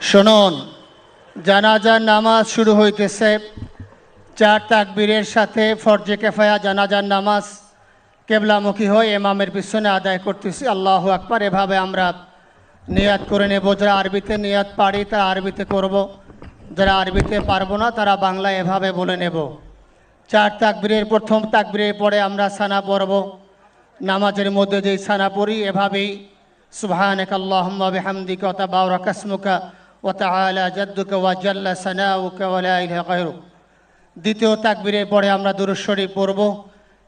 শুনুন, জানাজার নামাজ শুরু হইতেছে। চার তাকবীরের সাথে ফরজে কেফায়া জানাজার নামাজ কেবলামুখী হয়ে এমামের পিছনে আদায় করতেছি। আল্লাহ আকবার, এভাবে আমরা নিয়াত করে নেব। যারা আরবিতে নিয়াত পারি, তারা আরবিতে করব। যারা আরবিতে পারব না, তারা বাংলা এভাবে বলে নেব। চার তাকবীরের, প্রথম তাকবীরের পরে আমরা সানা পড়ব। নামাজের মধ্যে যেই সানা পড়ি, এভাবেই সুবহানাক আল্লাহুম্মা বিহামদিকা ওয়া তাবারাকা ওয়া জাল্লা সানাউকা ওয়া লা ইলাহা গায়রুক। দ্বিতীয় তাকবীরের পরে আমরা দুরূদ শরীফ পড়ব।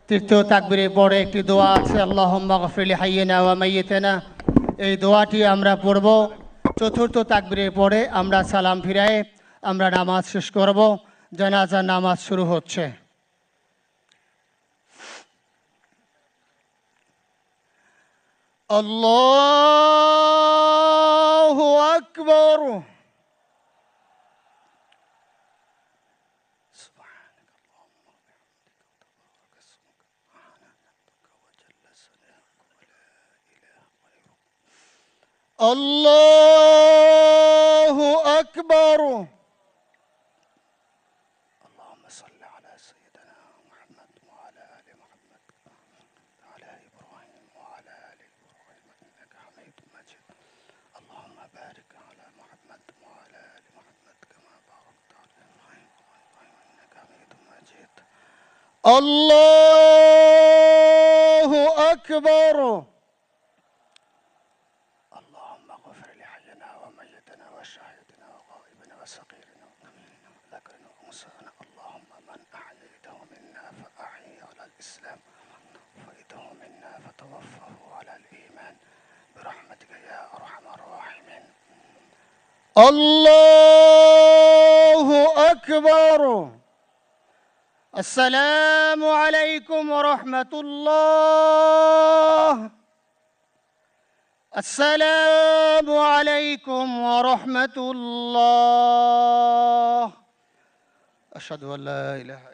তৃতীয় তাকবীরের পরে একটি দোয়া আছে, আল্লাহুম্মা গফিরলি হাইয়িনা ওয়া মাইয়িতিনা। এই দোয়াটি আমরা পড়ব। চতুর্থ তাকবীরের পরে আমরা সালাম ফিরায়ে আমরা নামাজ শেষ করব। জানাজার নামাজ শুরু হচ্ছে। আল্লাহু আকবর। الله أكبر. اللهم صل على سيدنا محمد وعلى آل محمد وعلى إبراهيم وعلى آل إبراهيم إنك حميد مجيد. اللهم بارك على محمد وعلى آل محمد كما باركت على إبراهيم إنك حميد مجيد. الله أكبر. الله أكبر. السلام عليكم ورحمة الله. السلام عليكم ورحمة الله. أشهد أن لا إله إلا